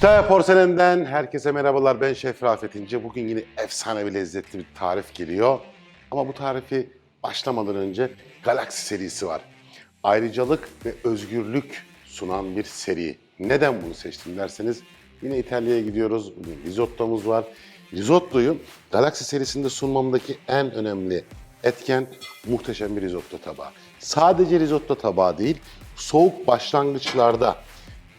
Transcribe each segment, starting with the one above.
Kütahya Porselen'den herkese merhabalar. Ben Şef Rafet İnce. Bugün yine efsane bir lezzetli bir tarif geliyor. Ama bu tarifi başlamadan önce Galaksi serisi var. Ayrıcalık ve özgürlük sunan bir seri. Neden bunu seçtim derseniz yine İtalya'ya gidiyoruz. Bugün risottomuz var. Risottoyu Galaksi serisinde sunmamdaki en önemli etken muhteşem bir risotto tabağı. Sadece risotto tabağı değil, soğuk başlangıçlarda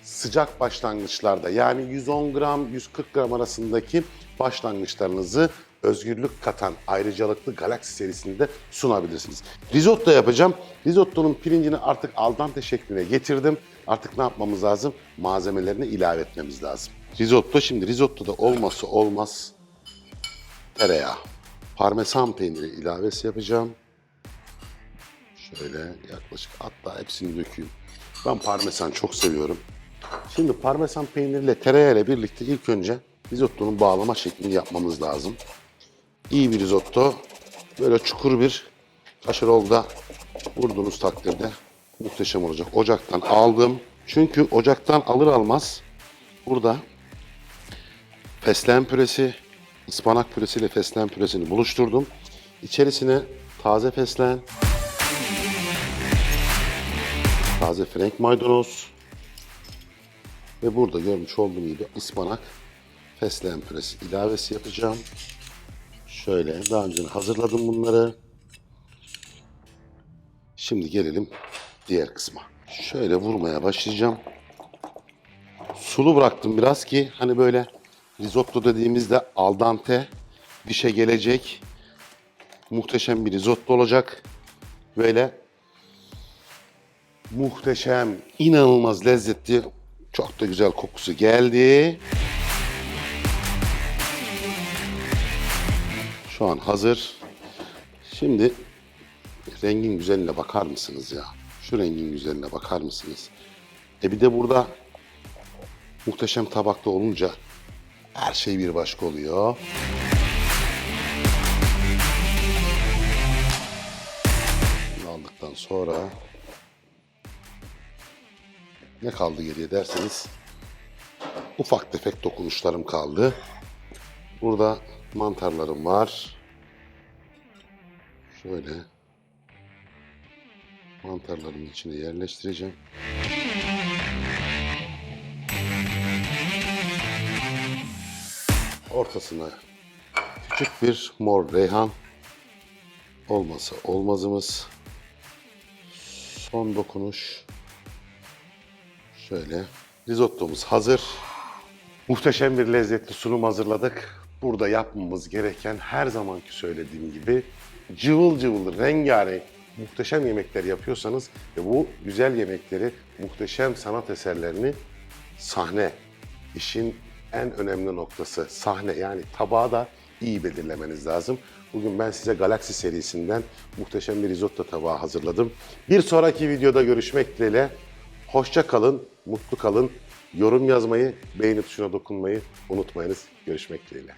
sıcak başlangıçlarda yani 110 gram 140 gram arasındaki başlangıçlarınızı özgürlük katan ayrıcalıklı Galaxy serisinde sunabilirsiniz. Risotto yapacağım. Risottonun pirincini artık al dente şekline getirdim. Artık ne yapmamız lazım? Malzemelerini ilave etmemiz lazım. Risotto şimdi risottoda olması olmaz tereyağı. Parmesan peyniri ilavesi yapacağım. Şöyle yaklaşık hatta hepsini dökeyim. Ben parmesan çok seviyorum. Şimdi parmesan peyniriyle tereyağıyla birlikte ilk önce risottonun bağlama şeklini yapmamız lazım. İyi bir risotto böyle çukur bir kaşarolda vurduğunuz takdirde muhteşem olacak. Ocaktan aldım. Çünkü ocaktan alır almaz burada fesleğen püresi, ıspanak püresi ile fesleğen püresini buluşturdum. İçerisine taze fesleğen, taze frenk maydanoz ve burada görmüş olduğum gibi ıspanak fesleğen püresi ilavesi yapacağım. Şöyle daha önce hazırladım bunları. Şimdi gelelim diğer kısma. Şöyle vurmaya başlayacağım. Sulu bıraktım biraz ki hani böyle risotto dediğimizde al dente dişe gelecek. Muhteşem bir risotto olacak. Böyle muhteşem, inanılmaz lezzetli, çok da güzel kokusu geldi. Şu an hazır. Şimdi rengin güzelliğine bakar mısınız ya? Şu rengin güzelliğine bakar mısınız? E bir de burada muhteşem tabakta olunca her şey bir başka oluyor. Aldıktan sonra ne kaldı geriye derseniz ufak tefek dokunuşlarım kaldı. Burada mantarlarım var. Şöyle mantarların içine yerleştireceğim. Ortasına küçük bir mor reyhan olması olmazımız. Son dokunuş. Şöyle. Risottomuz hazır. Muhteşem bir lezzetli sunum hazırladık. Burada yapmamız gereken her zamanki söylediğim gibi cıvıl cıvıl, rengarenk, muhteşem yemekler yapıyorsanız ve bu güzel yemekleri, muhteşem sanat eserlerini sahne, işin en önemli noktası sahne yani tabağı da iyi belirlemeniz lazım. Bugün ben size Galaxy serisinden muhteşem bir risotto tabağı hazırladım. Bir sonraki videoda görüşmek dileğiyle. Hoşça kalın, mutlu kalın. Yorum yazmayı, beğeni tuşuna dokunmayı unutmayınız. Görüşmek dileğiyle.